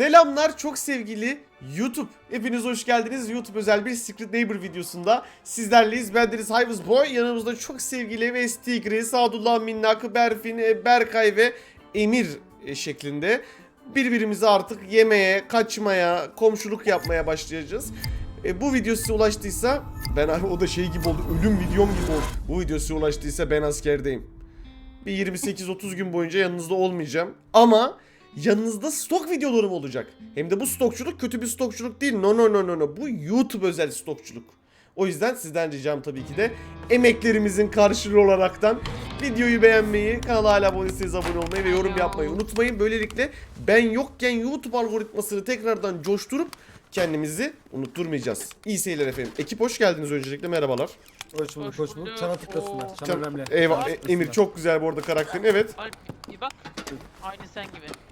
Selamlar çok sevgili YouTube. Hepiniz hoş geldiniz. YouTube özel bir Secret Neighbor videosunda sizlerleyiz. Ben Deniz Hayvız Boy. Yanımızda çok sevgili ve Stigri, Sadullah Minnak, Berfin, Berkay ve Emir e, şeklinde birbirimizi artık yemeye, kaçmaya, komşuluk yapmaya başlayacağız. E, bu video size ulaştıysa ben o da şey gibi oldu. Ölüm videom gibi oldu. Bu video size ulaştıysa ben askerdeyim. Bir 28-30 gün boyunca yanınızda olmayacağım. Ama yanınızda stok videolarım olacak. Hem de bu stokçuluk kötü bir stokçuluk değil. No no no no no. Bu YouTube özel stokçuluk. O yüzden sizden ricam tabii ki de emeklerimizin karşılığı olaraktan videoyu beğenmeyi, kanala hala abone değilseniz abone olmayı ve yorum yapmayı unutmayın. Böylelikle ben yokken YouTube algoritmasını tekrardan coşturup kendimizi unutturmayacağız. İyi seyirler efendim. Ekip hoş geldiniz öncelikle merhabalar. Hoş bulduk, Hoş bulduk. Çana tıklasınlar. Çana Can- önemli. Eyvah E-. Emir çok güzel bu arada karakterin. Evet. Alp bir bak. Aynı sen gibi.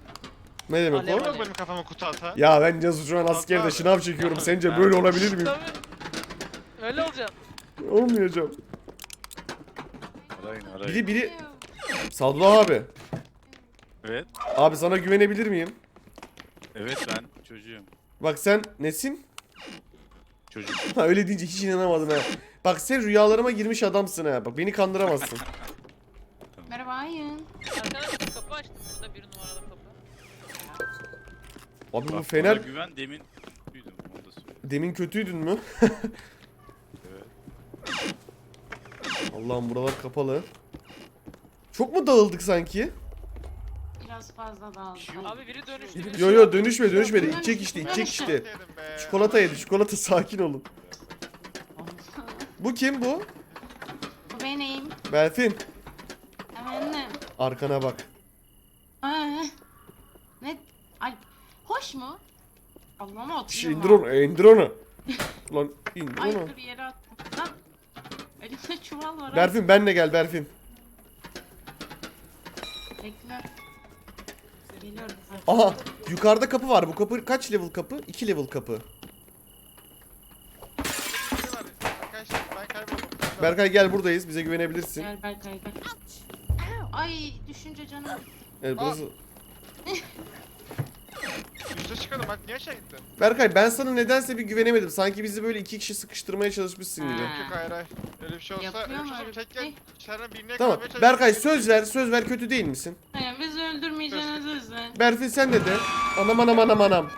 Ne demek Alev o? alev. Yok benim kafama kutu ata. Ya ben Cazu şu an askerde şınav çekiyorum. Sence böyle olabilir miyim? Tabii. Öyle olacak. Olmayacağım. Arayın arayın. Biri biri... Sadullah abi. Evet. Abi sana güvenebilir miyim? Evet ben çocuğum. Bak sen nesin? Çocuk. Ha öyle deyince hiç inanamadım ha. Bak sen rüyalarıma girmiş adamsın ha. Bak beni kandıramazsın. Merhaba Ayın. Arkadaşlar Abi bu Bak, fener bana güven demin duydum onu da söyleyeyim. demin kötüydün mü? Evet. Allah'ım buralar kapalı. Çok mu dağıldık sanki? Biraz fazla dağıldı. Abi biri dönüştü. Biri- Yo şey yo dönüşme dönüşmedi. İçecek işte içecek işte. Çikolata yedi çikolata sakin olun. Bu kim bu? Bu benim. Berfin. Efendim. Arkana bak. Aa, hoş mu? Allah'ıma Şş, oturuyor. indir onu indir onu. Lan indir Ay onu. dur yere attım. Lan. Elimde çuval var. ha. Berfin benle gel Berfin. Bekle. Geliyorum. Aha yukarıda kapı var. Bu kapı kaç level kapı? 2 level kapı. Arkadaşlar ben kayboldum. Berkay gel buradayız. Bize güvenebilirsin. Gel Berkay gel. Ay düşünce canım. Evet burası. Üste çıkalım bak niye aşağı gittin? Berkay ben sana nedense bir güvenemedim. Sanki bizi böyle iki kişi sıkıştırmaya çalışmışsın gibi. Ha. Yok hayır hayır. Öyle bir şey olsa Yapıyor öyle bir mu şey olsa öyle tek gel. şey? İçeriden birine Tamam. yakalamaya. Berkay söz ver. Söz ver kötü değil misin? Hani bizi öldürmeyeceğiniz yüzden. Berfin sen de de. Anam anam anam anam.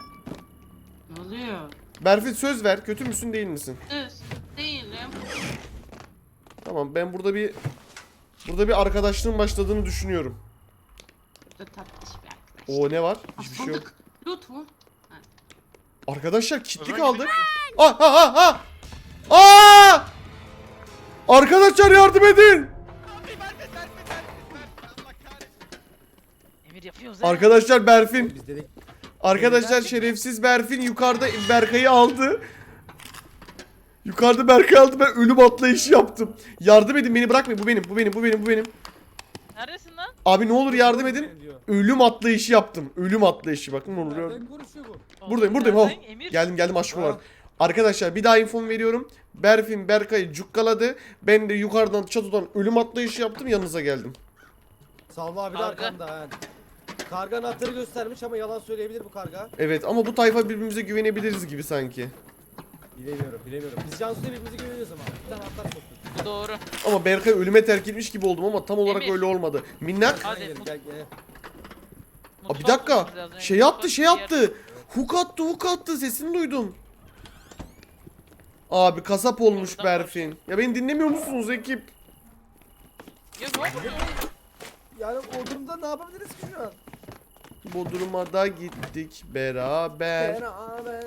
Ne oluyor? Berfin söz ver. Kötü müsün değil misin? Düz. Değilim. Tamam ben burada bir burada bir arkadaşlığın başladığını düşünüyorum. Burada tatlış bir arkadaş. O ne var? Hiçbir şey yok. Loot mu? Arkadaşlar kitli kaldık. Ah ah ah ah! Aa! Arkadaşlar yardım edin. Emir yapıyoruz ha. Arkadaşlar Berfin. Arkadaşlar şerefsiz Berfin yukarıda Berkay'ı aldı. Yukarıda Berkay aldı ben ölüm atlayışı yaptım. Yardım edin beni bırakmayın bu benim bu benim bu benim bu benim. Abi ne olur yardım edin. Ölüm atlayışı yaptım. Ölüm atlayışı bakın ne bu? Buradayım buradayım. Oh. Geldim geldim aşkım olarak. Arkadaşlar bir daha infom veriyorum. Berfin Berkay'ı cukkaladı. Ben de yukarıdan çatıdan ölüm atlayışı yaptım yanınıza geldim. Salma abi de Karga. arkamda ha. Karga anahtarı göstermiş ama yalan söyleyebilir bu karga. Evet ama bu tayfa birbirimize güvenebiliriz gibi sanki. Bilemiyorum, bilemiyorum. Biz Cansu'yla birbirimize güveniyoruz ama. Bir tane anahtar soktuk. Bu doğru. Ama Berkay ölüme terk etmiş gibi oldum ama tam olarak Emir. öyle olmadı. Minnak Hadi, mut- gel, gel. Aa, bir dakika. Şey attı şey attı. Hook attı hook attı sesini duydum. Abi kasap olmuş Berfin. Ya beni dinlemiyor musunuz ekip? Ya ne oluyor? Yani o durumda ne yapabiliriz ki şu an? Bodrum'a da gittik beraber. Beraber.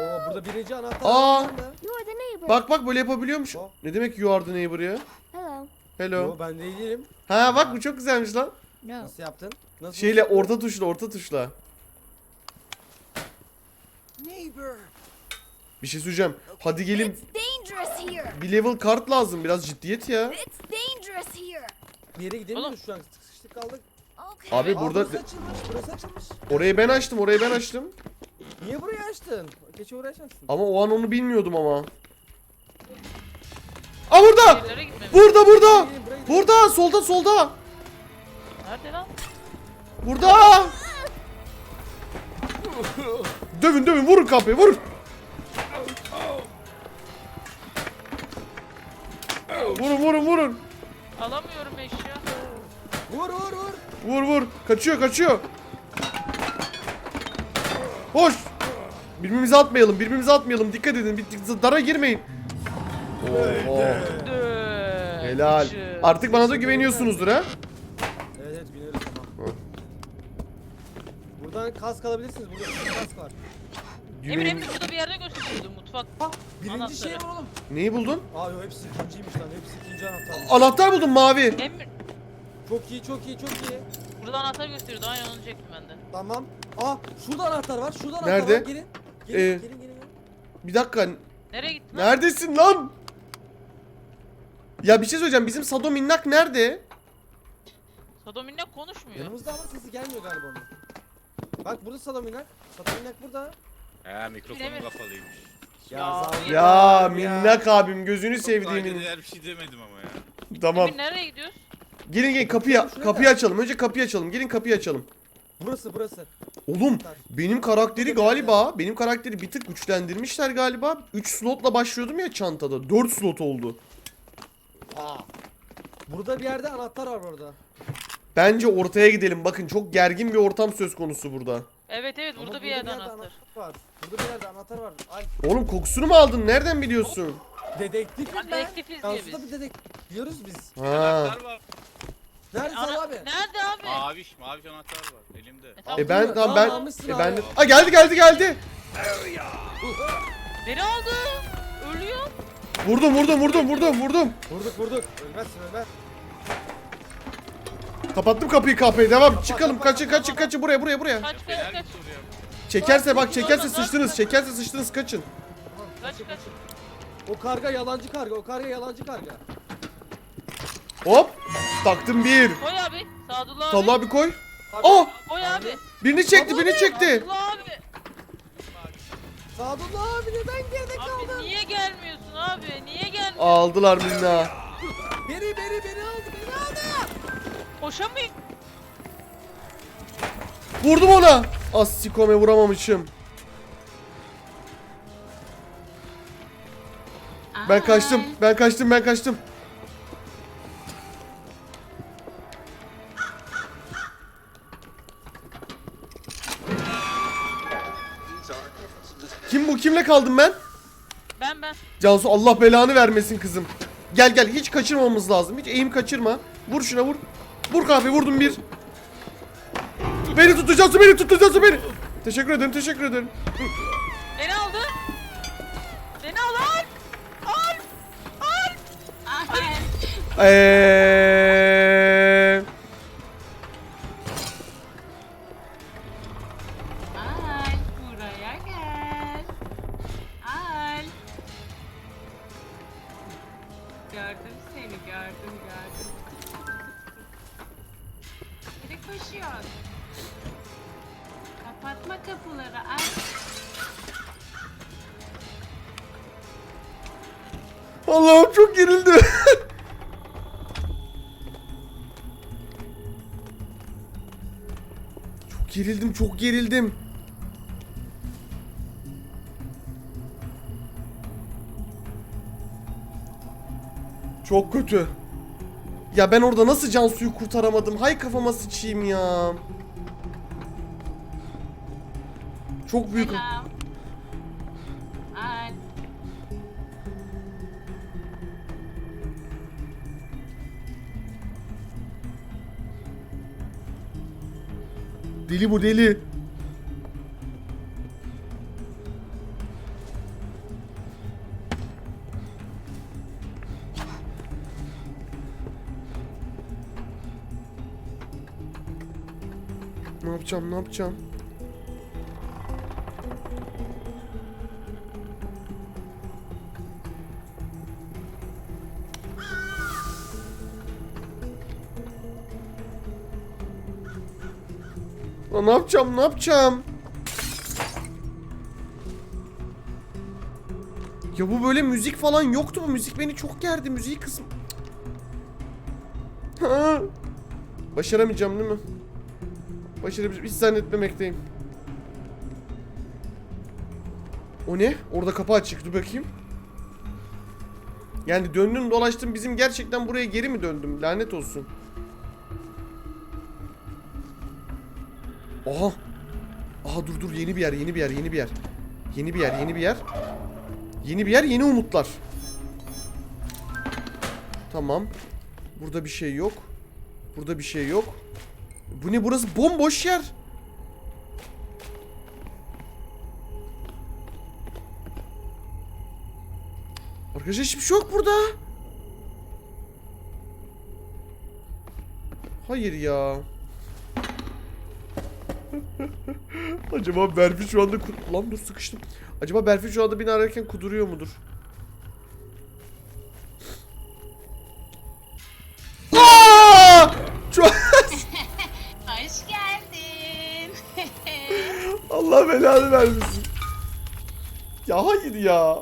Oo burada birinci anahtar Aa! You are the neighbor. Bak bak böyle yapabiliyormuş. Oh. Ne demek you are the neighbor ya? Hello. Hello. Yo ben değilim. Ha bak bu çok güzelmiş lan. No. Nasıl yaptın? Nasıl? Şeyle orta tuşla orta tuşla. Neighbor. Bir şey söyleyeceğim. Hadi gelin It's dangerous here. bir level kart lazım biraz ciddiyet ya. It's dangerous here. Bir yere gidemiyoruz Oğlum. şu an. Sıkıştık kaldık. Abi Aa, burada burası açılmış. Burası açılmış. orayı ben açtım orayı ben açtım. Niye burayı açtın? Geçe oraya açarsın. Ama o an onu bilmiyordum ama. Aa burada! Yerlere gitmemiz. Burada burada! Gelin, buraya gidelim. Burada solda solda! Nerede lan? Burada! Dövün dövün vurun kapıyı vur. Vurun vurun vurun. Alamıyorum eşya. Vur vur vur. Vur vur. Kaçıyor kaçıyor. Hoş. Birbirimize atmayalım. Birbirimize atmayalım. Dikkat edin. Bir, dara girmeyin. Dö. Helal. Artık bana da güveniyorsunuzdur ha? Evet evet bineriz tamam. Buradan kask alabilirsiniz. Burada bir kask var. Emir. Emir burada bir yerde gösteriyordu mutfak. Ha birinci Anahtarı. şey var oğlum. Neyi buldun? Aa yok hepsi ikinciymiş lan. Hepsi ikinci anahtar. Anahtar buldum mavi. Emir Çok iyi çok iyi çok iyi. burada anahtar gösteriyordu. Aynen onu çektim ben de. Tamam. Aa şurada anahtar var. Şurada anahtar Nerede? var. Gelin. Gelin, Ee, gelin gelin gelin. Bir dakika. Nereye gittin lan? Neredesin lan? Ya bir şey söyleyeceğim. Bizim Sado Minnak nerede? Sadominle konuşmuyor. Yanımızda ama sesi gelmiyor galiba onun. Bak burada Salaminak. Salaminak burada. He mikrofonum Bilemedim. kapalıymış. Ya, Ya, Salaminak Ya Minnak abim gözünü Çok sevdiğimin. kayda bir şey demedim ama ya. Tamam. Emir nereye gidiyoruz? Gelin gelin kapıyı kapıyı açalım. Önce kapıyı açalım. Gelin kapıyı açalım. Burası burası. Oğlum benim karakteri galiba benim karakteri bir tık güçlendirmişler galiba. 3 slotla başlıyordum ya çantada. 4 slot oldu. Aa. Burada bir yerde anahtar var orada. Bence ortaya gidelim. Bakın çok gergin bir ortam söz konusu burada. Evet evet Ama burada bir yerde anahtar. var. Burada bir yerde anahtar var. Ay Oğlum kokusunu mu aldın? Nereden biliyorsun? Dedektifiz Hadi ben. dedektifiz diye biz. bir dedektif. Diyoruz biz. Ha. Anahtar var. Nerede Ana- Sal abi? Nerede abi? Maviş, maviş anahtar var elimde. E, tamam. E ben Tamam, ben almışsın e ben de... Aa geldi geldi geldi. Beni aldı. Ölüyor. Vurdum vurdum vurdum vurdum vurdum. Vurduk vurduk. Ölmezsin ölmez. Kapattım kapıyı kapıyı. Devam. Çıkalım. Kaçın kaçın kaçın buraya buraya buraya. Kaç kaç kaç. Çekerse bak çekerse sıçtınız. Çekerse sıçtınız kaçın. Kaç kaç. O karga yalancı karga. O karga yalancı karga. Hop. Taktım bir. Koy abi. Sadullah abi. Talha abi koy. Abi, Oh! Koy abi. Birini çekti birini çekti. Sadullah abi. Sadullah abi neden geride kaldın? Abi niye gelmiyorsun abi? Niye gelmiyorsun? Aldılar minna. Beni beni beni aldı beni aldı. Koşamayın. Vurdum ona. Az sikome vuramamışım. Ben kaçtım. Ben kaçtım. Ben kaçtım. Kim bu? Kimle kaldım ben? Ben ben. Cansu Allah belanı vermesin kızım. Gel gel hiç kaçırmamamız lazım. Hiç eğim kaçırma. Vur şuna vur. Vur kahve vurdum bir. Beni tuttu Cansu beni tuttu Cansu beni. Teşekkür ederim teşekkür ederim. Beni aldı. Beni al al. Al. Al. Ay. Gerildim çok gerildim. Çok kötü. Ya ben orada nasıl Cansu'yu kurtaramadım? Hay kafama sıçayım ya. Çok büyük. Selam. Deli bu deli. Ne yapacağım ne yapacağım? Ne yapacağım ne yapacağım? Ya bu böyle müzik falan yoktu bu müzik beni çok gerdi müziği kısım. Ha. Başaramayacağım değil mi? Başaramayacağım hiç zannetmemekteyim. O ne? Orada kapı açık. Dur bakayım. Yani döndüm dolaştım bizim gerçekten buraya geri mi döndüm? Lanet olsun. Aha. Aha dur dur yeni bir yer yeni bir yer yeni bir yer. Yeni bir yer yeni bir yer. Yeni bir yer yeni umutlar. Tamam. Burada bir şey yok. Burada bir şey yok. Bu ne burası bomboş yer. Arkadaşlar hiçbir şey yok burada. Hayır ya. Acaba Berfi şu anda kud- Lan dur sıkıştım. Acaba Berfi şu anda beni ararken kuduruyor mudur? Aa! Hoş geldin. Allah belanı vermesin. Ya hayır ya.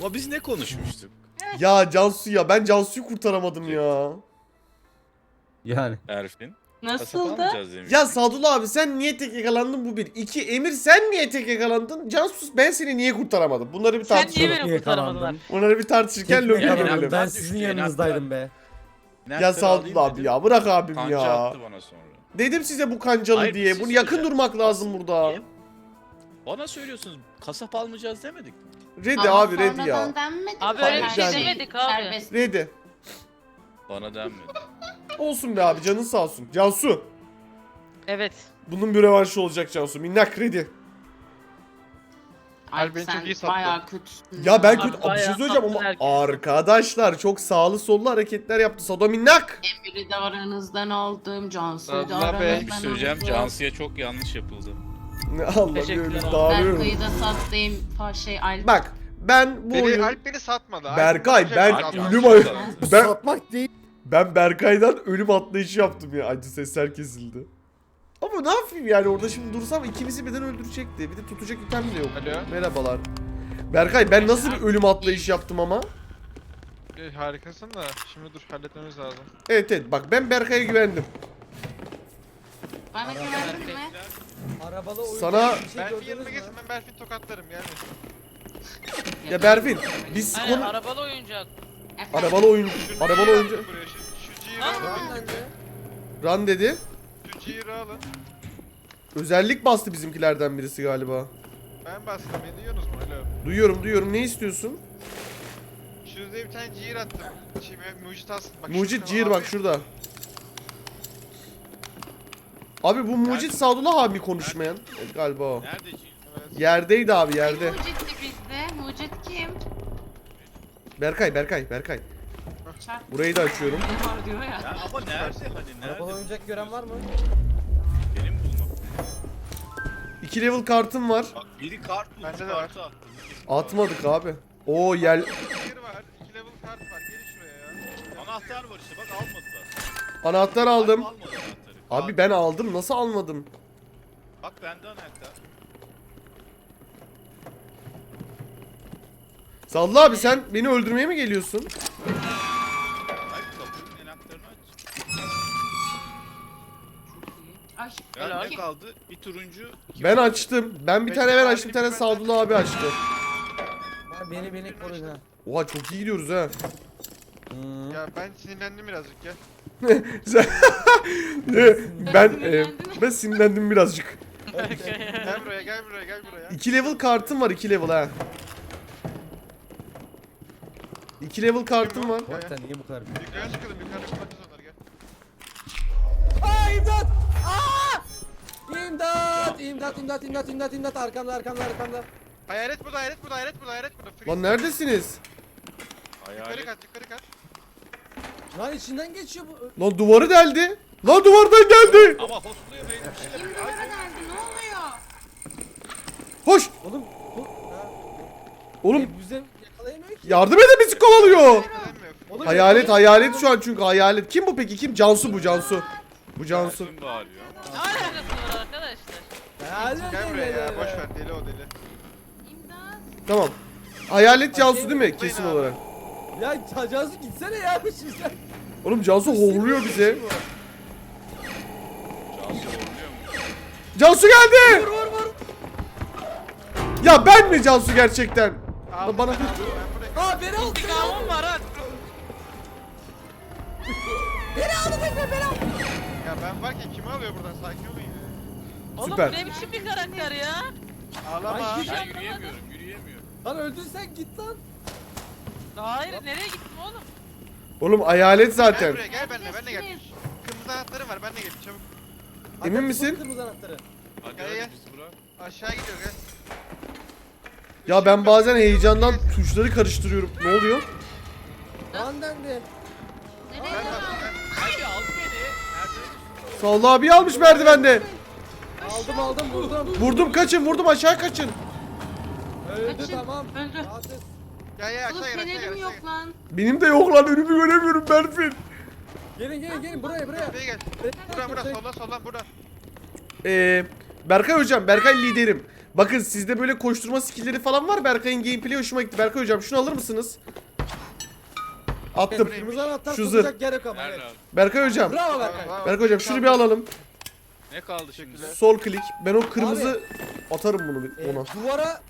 Ama biz ne konuşmuştuk? Ya Cansu ya ben Cansu'yu kurtaramadım ya. Yani. Erfin. Nasıldı? Ya Sadullah abi sen niye tek yakalandın bu bir. İki Emir sen niye tek yakalandın? Cansu ben seni niye kurtaramadım? Bunları bir Sen niye tartışalım. beni kurtaramadılar? Bunları bir tartışırken Tek lobi yakalandım. Ben sizin yanınızdaydım be. Ya Sadullah abi ya bırak abim Kanca ya. attı bana sonra. Dedim size bu kancalı Hayır, bir diye. şey Bunu yakın söyleyeceğim. durmak lazım burada. Niye? Bana söylüyorsunuz kasap almayacağız demedik mi? Ready Ama abi ready sonradan ya. Abi öyle bir şey demedik abi. serbest. Ready. Bana denmedi. Olsun be abi canın sağ olsun. Cansu. Evet. Bunun bir revanşı olacak Cansu. Minnak ready. Ay Albin sen çok iyi sattı. bayağı kötüsün. Ya ben Abi kötü bir şey bayağı söyleyeceğim ama sattın herkes. arkadaşlar çok sağlı sollu hareketler yaptı. Sado minnak. Emir'i de aranızdan aldım. Cansu'yu da Allah be. aranızdan Bir şey söyleyeceğim. aldım. Cansu'ya çok yanlış yapıldı. Allah Teşekkürler abi. dağılıyorum. Berkay'ı da sattım. Fa şey Alp. Bak ben bu Beni, oyun Alp beni satmadı. Alp Berkay, ben ölüm Ben- satmak değil. ben Berkay'dan ölüm atlayışı yaptım ya. Acı sesler kesildi. Ama ne yapayım yani orada şimdi dursam ikimizi birden öldürecekti. Bir de tutacak item de yok. Alo. Merhabalar. Berkay ben nasıl bir ölüm atlayış yaptım ama? Ee, Harikasın da şimdi dur halletmemiz lazım. Evet evet bak ben Berkay'a güvendim. Bana güvendin mi? Arabalı. Sana- yanıma mü? gelsin ben Berfin tokatlarım gelmesin. Ya Berfin biz Aynen konu... arabalı oyuncak. Arabalı oyun... Arabalı G'yi oyuncu... buraya, Şu, şu G'yi Lan. alın. Lan bence. Run dedi. Şu G'yi alın. Özellik bastı bizimkilerden birisi galiba. Ben bastım beni duyuyorsunuz mu? Alo. Duyuyorum duyuyorum ne istiyorsun? Şurada bir tane G'yi attım. Şey, mucit alsın. Bak, Mucit Cihir abi. bak şurada. Abi bu Mucit Sadullah abi konuşmayan. Evet, galiba o. Nerede Cin? Yerdeydi abi yerde. Mucit'ti bizde. Mucit kim? Berkay Berkay Berkay. Çarp. Burayı da açıyorum. Ne var diyor ya. Ya ama nerede hani nerede? Arabalı oyuncak gören var mı? Benim bulmam. 2 level kartım var. Bak biri kart bulmuş Bende de var. kartı attı. Atmadık abi. Oo yer... G'yi var. 2 level kart var. Gelin şuraya ya. Anahtar var işte bak almadılar. Anahtar aldım. Almadı anahtarı. Abi ben aldım nasıl almadım? Bak bende anahtar. Sadullah abi sen beni öldürmeye mi geliyorsun? Ay. Ya Helal. ne kaldı? Bir turuncu. iki Ben mavi. açtım. Ben bir tane ben açtım bir tane Sadullah abi açtı. Ha, beni beni koru ha. Oha çok iyi gidiyoruz ha. Hmm. Ya ben sinirlendim birazcık ya. Ben e, ben sinirlendim birazcık. Gel buraya gel buraya gel buraya. 2 level kartım var 2 level ha. 2 level kartım var. Hakikaten niye bu kadar büyük? Yukarı çıkalım yukarı onları gel. Aa imdat! Aa! İmdat! İmdat imdat imdat imdat imdat arkamda arkamda arkamda. Hayalet burada hayalet burada hayalet burada hayalet burada. Freeze. Lan neredesiniz? Yukarı Hayalet. kat yukarı kat. Lan içinden geçiyor bu. Lan duvarı deldi. Lan duvardan geldi. Ama hostluyor şeyler. Kim duvara geldi? Ne oluyor? Hoş. Oğlum bu ha, Oğlum e, bize. Yardım edin bizi kovalıyor. Hayalet hayalet şu an çünkü hayalet. Kim bu peki? Kim? Cansu bu Cansu. Bu Cansu. Erfin bağırıyor ama. Ne alakası var arkadaşlar? Hayalet Gel buraya ya geliyor. boş ver deli o deli. İmdat. Tamam. Hayalet Cansu değil mi? Kesin olarak. Ya Ca- Cansu gitsene ya bir şey sen. Oğlum Cansu horluyor bize. Cansu mu? Cansu geldi. Vur vur vur. Ya ben mi Cansu gerçekten? Aldım bana- Aa beni aldı. İntikamım var ha. Beni aldı tekrar beni aldı. Ya ben varken kimi alıyor buradan? Sakin olun ya. Oğlum Süper. bu ne biçim bir karakter ya? Ağlama. Ben yürüyemiyorum, yürüyemiyorum. Lan öldün sen git lan. Hayır nereye gittim oğlum? Oğlum hayalet Gel zaten. buraya gel benimle benimle gel. Kırmızı anahtarım var benimle gel çabuk. Emin misin? Kırmızı anahtarı. Hadi Gel, hadi gel. biz bırak. Aşağı gidiyor gel. Ya ben bazen heyecandan tuşları karıştırıyorum. Ne oluyor? Lan dendi. Nereye. Hadi al beni. Salla abi almış merdivende. Aldım aldım vurdum. Vurdum kaçın vurdum aşağı kaçın. Öldü Kaçın, tamam. öldü. Rahatsız. Gel gel Oğlum aşağı gel aşağı gel. fenerim aşağı yok gel. lan. Benim de yok lan önümü göremiyorum Berfin. Gelin gelin gelin buraya buraya. Buraya gel. Bura bura soldan soldan bura. Ee, Berkay hocam, Berkay liderim. Bakın sizde böyle koşturma skillleri falan var. Berkay'ın gameplay'i hoşuma gitti. Berkay hocam şunu alır mısınız? Attım. Kırmızı anahtar Şu tutacak gerek ama. Nerede Evet. abi? Berkay hocam. Bravo Berkay. Berkay hocam şunu bir alalım. Ne kaldı şimdi? Sol klik. Ben o kırmızı atarım bunu bir Ee, ona. duvara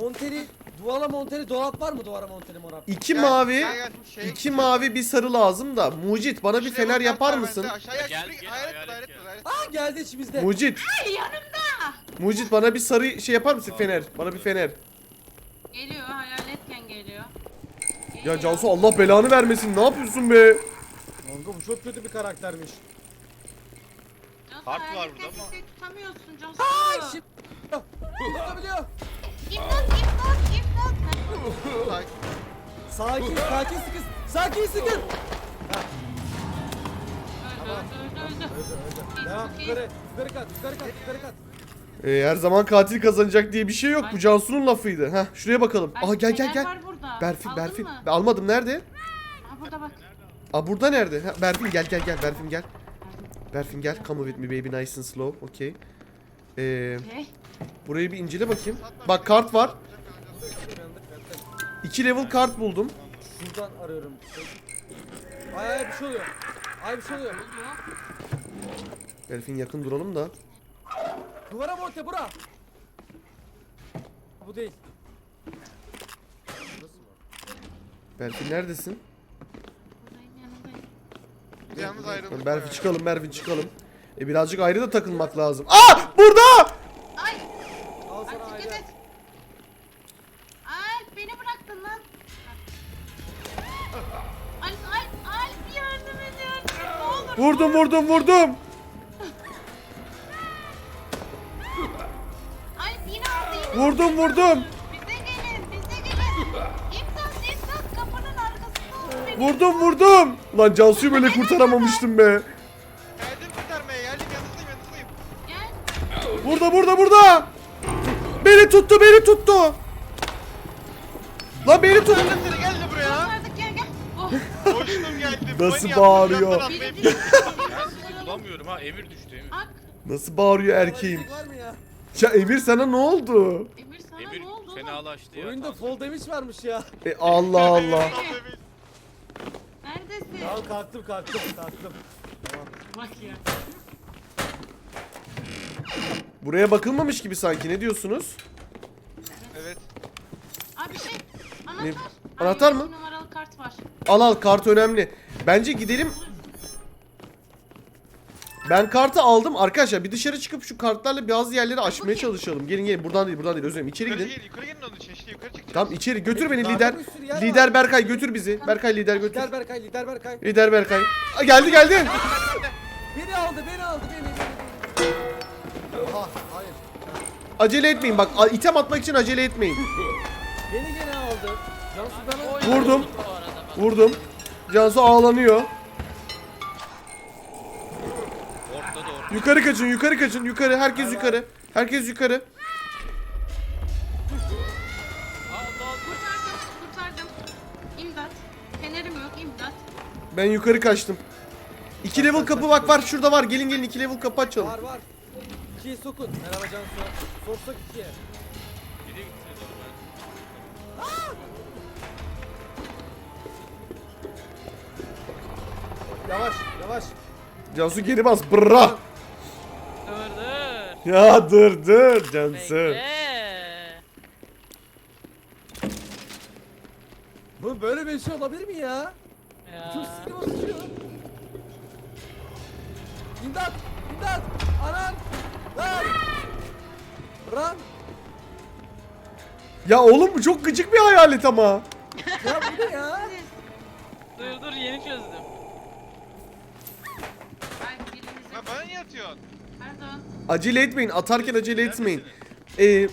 monteli, duvara monteli dolap var mı duvara monteli dolap? İki Gel, mavi, gel, gel. Şey- iki mavi bir sarı lazım da. Mucit bana bir fener yapar mısın? Aşağıya Gel, gel. gel, hayalet geldi içimizde. Mucit. Yanımda. Mucit bana bir sarı şey yapar mısın fener? Bana bir fener. Geliyor hayaletken geliyor. Ya Geliyor. Cansu Allah belanı vermesin. Ne yapıyorsun be? Kanka bu çok kötü bir karaktermiş. Kart var hayaletken burada ama. kimseyi tutamıyorsun Cansu. Ay şimdi. Tutabiliyor. İmdat imdat imdat. Sakin. Sakin sakin sıkın. Sakin sıkın. Öldü öldü öldü. Devam yukarı yukarı kat yukarı kat yukarı kat. Ee, her zaman katil kazanacak diye bir şey yok. Bu Cansu'nun lafıydı. Heh, şuraya bakalım. Ay, Aha gel gel fener gel. var burada. Berfin, Aldın Berfin. mı? Ben almadım. Nerede? Ha burada bak. Aa burada nerede? Ha, Berfin gel gel gel. Berfin gel. Berfin gel. Come with me baby nice and slow. Okay. Ee, Okey. burayı bir incele bakayım. Bak kart var. İki level kart buldum. Şuradan arıyorum. Ay ay bir şey oluyor. Ay bir şey oluyor. Berfin yakın duralım da. Duvara monte bura. Bu değil. Berfin neredesin? Yalnız ayrıldık. Berfin çıkalım Berfin çıkalım. E birazcık ayrı da takılmak lazım. Aa burada! Ay. Al Ay sana dikkat et. Alp beni bıraktın lan. Alp Alp Alp yardım et ne olur. Vurdum vurdum vurdum. Alp yine aldı yine. Vurdum vurdum. Vurdum vurdum. Lan Cansu'yu böyle kurtaramamıştım be. Geldim kurtarmaya geldim yanınızdayım. Gel. Burada burada burada. Beni tuttu beni tuttu. Lan beni tuttu. Geldim seni gel de buraya. Kurtardık gel gel. Oh. Koştum geldim. Nasıl Manyak, bağırıyor? yandan atlayıp bulamıyorum ha. Emir düştü Emir. Ak. Nasıl bağırıyor erkeğim. Var var mı ya? Ya Emir sana ne oldu? Emir sana Emir ne oldu fenalaştı ya. Oyunda fall damage varmış ya. E Allah Allah. Neredesin? Tamam kalktım kalktım kalktım. Bak ya. Buraya bakılmamış gibi sanki ne diyorsunuz? Evet. Abi şey anahtar. Ne? Anahtar mı? numaralı kart var. Al al kart önemli. Bence gidelim. Ben kartı aldım. Arkadaşlar bir dışarı çıkıp şu kartlarla bazı yerleri açmaya çalışalım. Gelin gelin buradan değil buradan değil özür dilerim. İçeri Yukarı gidin. gel yukarı gelin onun için işte yukarı çıkacağız. Tamam içeri götür beni Zaten lider. bir sürü yer Lider var. Berkay götür bizi. Berkay lider götür. Lider Berkay, lider Berkay. Lider Berkay. Aa, geldi geldi. Beni aldı, beni aldı, beni. beni. Aha, hayır. Acele etmeyin bak a- item atmak için acele etmeyin. Beni gene aldı. Cansu bana... Vurdum. Vurdum. Cansu ağlanıyor. Yukarı kaçın yukarı kaçın yukarı. Herkes yukarı. Herkes yukarı. Kurtardım kurtardım. İmdat. Fenerim yok imdat. Ben yukarı kaçtım. İki level kapı bak var şurada var. Gelin gelin iki level kapı açalım. Var var. İkiye sokun. Merhaba Cansu. İkiye. Gittiniz oğlum ben? Yavaş, yavaş. Cansu geri bas. Brrra. Dur dur. Ya dur dur Cansu. Bu böyle bir şey olabilir mi ya? Çok sinir bozucu. İmdat! İmdat! Anan! Lan! Lan! Ya oğlum bu çok gıcık bir hayalet ama. Ya bu ne ya? Dur dur yeni çözdüm. Ben birinize... Ben yatıyorsun. Acele etmeyin. Atarken acele etmeyin. Ee,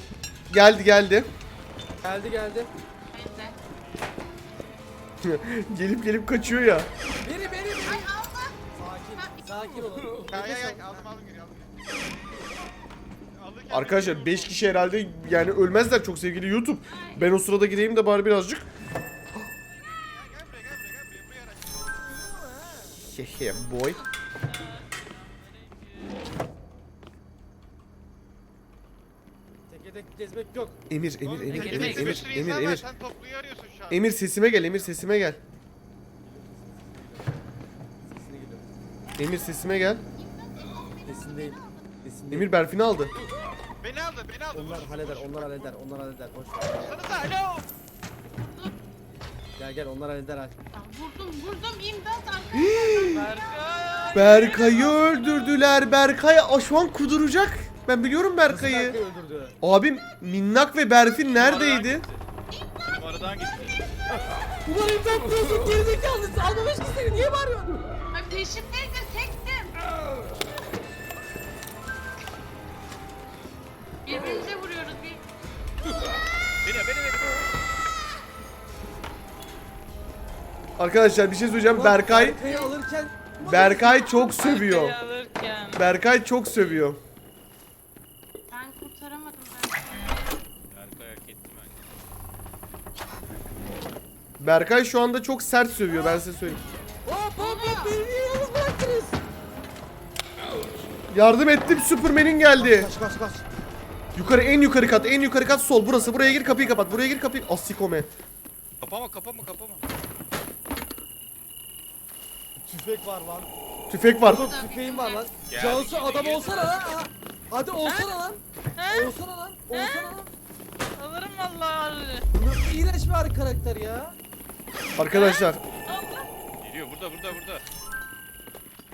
geldi geldi. Geldi geldi. Gelip gelip kaçıyor ya. Beni beni beni. Ay Allah. Sakin. Sakin olun. Gel gel gel aldım aldım geri aldım. Arkadaşlar de- 5 kişi herhalde yani ölmezler çok sevgili YouTube. Ben o sırada gideyim de bari birazcık. Gel gel Tek gezmek yok. Emir, Emir, Oğlum, Emir, Emir, Emir, sürü Emir, insan var, Emir. Sen topluyu arıyorsun şu an. Emir sesime gel, Emir sesime gel. Sesine geliyor. Emir sesime gel. Sesin değil. Sesin değil. Emir Berfin'i aldı. Beni aldı beni aldı. Onlar halleder, onlar halleder, onlar halleder. Boş ver. Alo. Gel gel, onlar halleder. ha. Ya Vurdum vurdum imdat arkadaşlar. Berkay. Berkay'ı öldürdüler. Berkay Aa, şu an kuduracak. Ben biliyorum Berkay'ı. Abim Minnak ve Berfin neredeydi? Numaradan gitti. Ulan imdat diyorsun, gerizekalı. Almamış ki seni, niye bağırıyorsun? Ay peşimdeydim tektim. Birbirimize vuruyoruz bir. Beni beni beni. Arkadaşlar bir şey söyleyeceğim. Berkay Berkay'ı alırken... Berkay çok sövüyor. Alırken. Berkay çok sövüyor. Berkay şu anda çok sert sövüyor ben size söyleyeyim. Hop hop hop, beni niye yalnız bıraktınız? Yardım ettim Superman'in geldi. Kaç kaç kaç. Yukarı en yukarı kat en yukarı kat sol burası. Buraya gir kapıyı kapat. Buraya gir kapıyı. Asikome. Kapama kapama kapama. Tüfek var lan. Tüfek var. Oğlum tüfeğim var lan. Gel, Cansu adam gel. olsana lan. ha. Hadi olsana lan. He? Olsana lan. Olsana lan. Alırım vallahi. Bu nasıl iğrenç bir karakter ya. Arkadaşlar. Geliyor burada burada burada.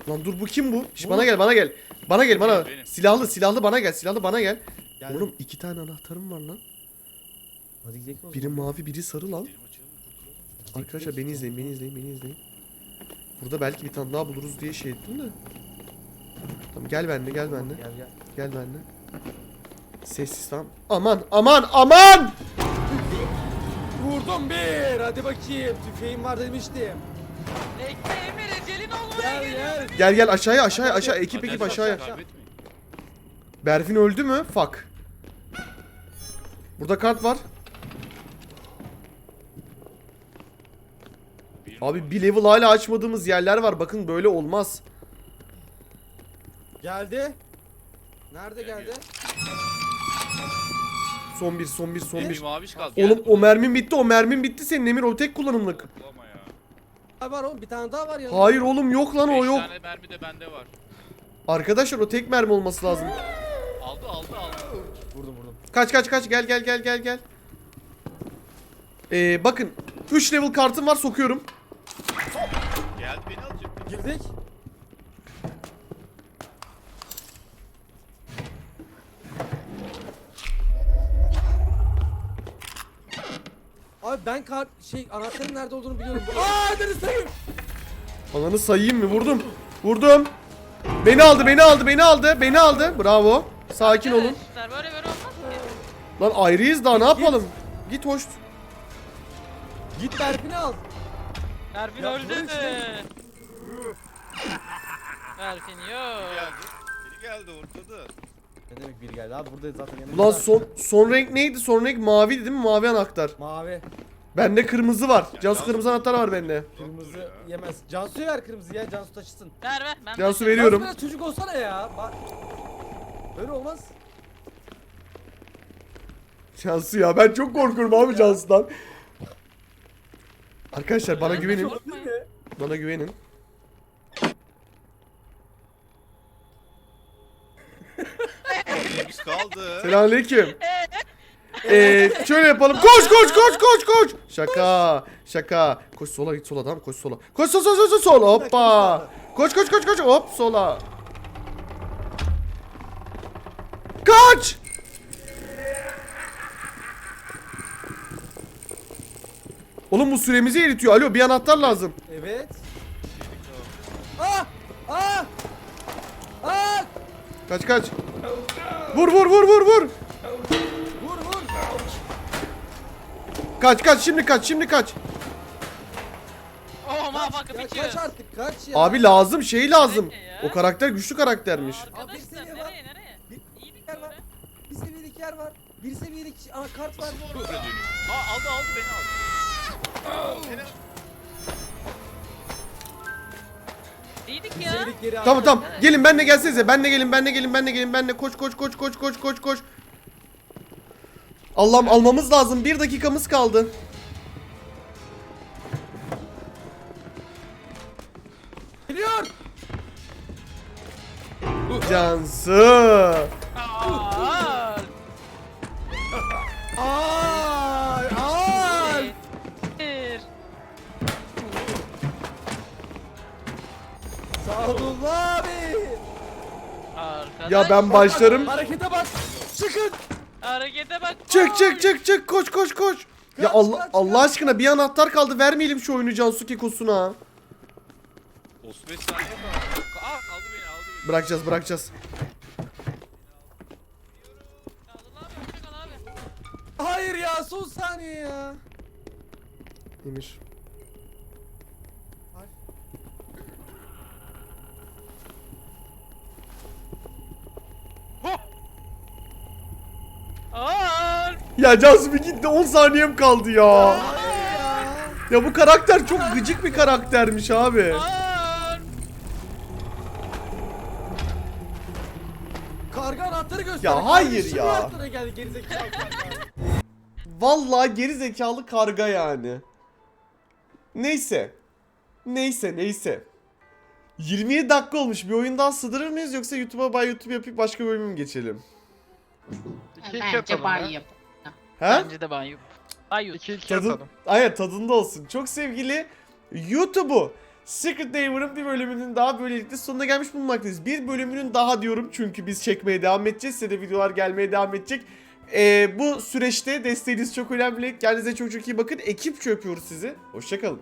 Lan dur bu kim bu? Şş, bana gel bana gel. Bana gel bana. Benim. Silahlı silahlı bana gel. Silahlı bana gel. Geldim. Oğlum iki tane anahtarım var lan. Hadi gidelim o zaman. Biri mavi biri sarı lan. Arkadaşlar beni izleyin beni izleyin beni izleyin. Burada belki bir tane daha buluruz diye şey ettim de. Tamam gel benimle gel benimle. Gel gel. Gel benimle. Sessiz tamam. Aman aman aman! Vurdum bir. Hadi bakayım. Tüfeğim var demiştim. Bekle Emir ecelin olmaya Gel geliyor. gel. Gel gel aşağıya aşağıya aşağı ekip ekip aşağıya. Kaybetmeyin. Berfin öldü mü? Fuck. Burada kart var. Bir Abi bir level hala açmadığımız yerler var. Bakın böyle olmaz. Geldi. Nerede geldi? Son bir son bir son Bir bir. maviş kaldı. Oğlum o mermin bitti o mermin bitti senin Emir o tek kullanımlık. Toplama ya. Ha var oğlum bir tane daha var yanında. Hayır oğlum yok lan o Beş yok. tane mermi de bende var. Arkadaşlar o tek mermi olması lazım. Aldı aldı aldı. Vurdum vurdum. Kaç kaç kaç gel gel gel gel gel. Ee, bakın 3 level kartım var sokuyorum. Geldi beni alacak. Girdik. Abi ben kart şey anahtarın nerede olduğunu biliyorum. Aa Deniz sayın. Alanı sayayım mı? Vurdum. Vurdum. Beni aldı, beni aldı, beni aldı, beni aldı. Bravo. Sakin olun. Böyle böyle olmaz ki. Lan ayrıyız daha ne yapalım? Git hoş. Git Berfin'i al. Berfin Ya, öldü bunun Berfin yok. Geldi. Biri geldi ortada. Ne demek bir geldi abi burada zaten yanımda. Ulan son son renk neydi? Son renk maviydi değil mi? Mavi anahtar. Mavi. Bende kırmızı var. Cansu kırmızı anahtar var bende. Kırmızı yemez. Cansu'ya ver kırmızı ya Cansu taşısın. Ver ver. Ben Cansu veriyorum. Cansu biraz çocuk olsana ya. Bak. Öyle olmaz. Cansu ya ben çok korkuyorum abi Cansu'dan. Arkadaşlar bana güvenin. Bana güvenin. Biz kaldı. Selamünaleyküm. Ee, şöyle yapalım. Koş koş koş koş koş. Şaka. Şaka. Koş sola git sola tamam koş sola. Koş sol sol sol sol sol. Hoppa. Koş koş koş koş. Hop sola. Kaç. Oğlum bu süremizi eritiyor. Alo bir anahtar lazım. Evet. Ah! Ah! Ah! Kaç kaç. Vur vur vur vur vur. Vur vur. Kaç kaç şimdi kaç şimdi kaç. Oh motherfucker Ya bitches. kaç artık kaç ya. Abi lazım şey lazım. Ya? O karakter güçlü karaktermiş. Arkadaşlar seviye var. nereye nereye? Bir- İyi bir yer var. Bir seviyelik yer var. Bir seviyelik Aa, kart var. Aa aldı aldı beni aldı. İyiydik geri Tamam tamam. Gelin benle gelsenize. Benle gelin benle gelin benle gelin benle. Koş koş koş koş koş koş koş. Allah'ım almamız lazım. Bir dakikamız kaldı. Geliyor. Cansu. Ya ben başlarım. Harekete bak. Çıkın. Harekete bak. Çık çık çık çık koş koş koş. Ya Allah kaç, Allah kaç. aşkına bir anahtar kaldı. Vermeyelim şu oyunu Cansu Kekos'una. 35 saniye kaldı. Aa aldı beni aldı beni. Bırakacağız bırakacağız. Sadullah abi hoşça kal abi. Hayır ya son saniye ya. Emir. Aa, Ya Cansu bir gitti 10 saniyem kaldı ya. Ya. Bu karakter çok gıcık bir karaktermiş abi. Karga anahtarı göster. Ya hayır Kardeşim ya. anahtarı geldi gerizekalı. Vallahi geri zekalı karga yani. Neyse. Neyse neyse. 27 dakika olmuş. Bir oyun daha sığdırır mıyız yoksa YouTube'a bay YouTube yapıp başka bölüme mi geçelim? İki iki Bence atalım ya. yap. He? Bence de banyo. Banyo. İki iki Tadı, atalım. aynen tadında olsun. Çok sevgili YouTube'u Secret Neighbor'ın bir bölümünün daha böylelikle sonuna gelmiş bulunmaktayız. Bir bölümünün daha diyorum çünkü biz çekmeye devam edeceğiz. Size de videolar gelmeye devam edecek. Ee, bu süreçte desteğiniz çok önemli. Kendinize çok çok iyi bakın. Ekipçe öpüyoruz sizi. Hoşçakalın.